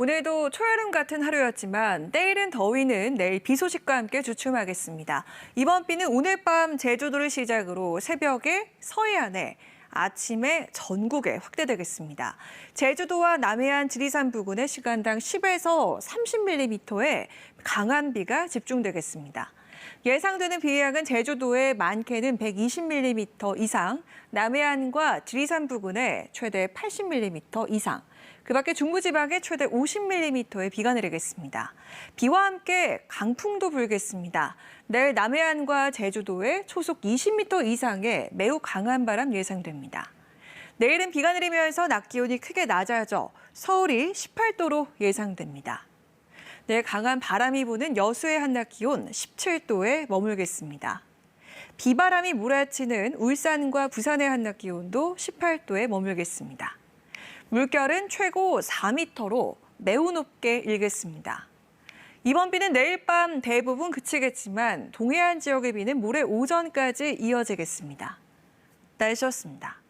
오늘도 초여름 같은 하루였지만 내일은 더위는 내일 비 소식과 함께 주춤하겠습니다. 이번 비는 오늘 밤 제주도를 시작으로 새벽에 서해안에 아침에 전국에 확대되겠습니다. 제주도와 남해안 지리산 부근에 시간당 10에서 30mm의 강한 비가 집중되겠습니다. 예상되는 비의 양은 제주도에 많게는 120mm 이상, 남해안과 지리산 부근에 최대 80mm 이상, 그 밖에 중부지방에 최대 50mm의 비가 내리겠습니다. 비와 함께 강풍도 불겠습니다. 내일 남해안과 제주도에 초속 20m 이상의 매우 강한 바람 예상됩니다. 내일은 비가 내리면서 낮 기온이 크게 낮아져 서울이 18도로 예상됩니다. 내일 강한 바람이 부는 여수의 한낮 기온 17도에 머물겠습니다. 비바람이 몰아치는 울산과 부산의 한낮 기온도 18도에 머물겠습니다. 물결은 최고 4m로 매우 높게 일겠습니다. 이번 비는 내일 밤 대부분 그치겠지만 동해안 지역의 비는 모레 오전까지 이어지겠습니다. 날씨였습니다.